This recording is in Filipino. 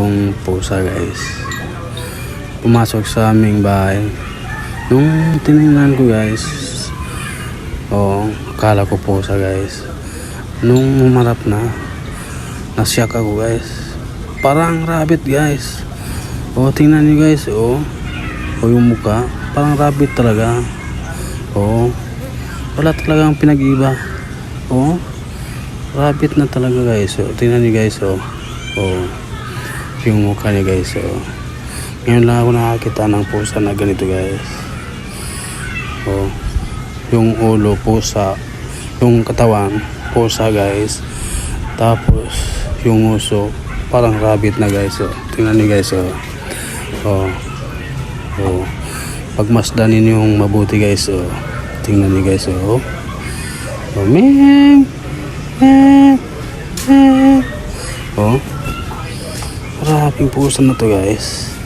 Yung pusa guys. Pumasok sa aming bahay. Nung tinignan ko guys. Oh, akala ko pusa guys. Nung umarap na. Nasyak ako guys. Parang rabbit guys. Oh, tingnan niyo guys. Oh. Oh, yung mukha. Parang rabbit talaga. Oh. Wala talagang pinag-iba. Oh. Rabbit na talaga guys. Oh, tingnan niyo guys. Oh. Oh yung mukha niya guys. So ngayon lang ako nakakita ng pusa na ganito guys. Oh yung ulo pusa yung katawan pusa guys. Tapos yung uso parang rabbit na guys. Oh tingnan niyo guys. Oh oh oh pagmasdan ninyo yung mabuti guys. Oh tingnan niyo guys. Oh oh meh meh meh oh Maraming pusa na to guys.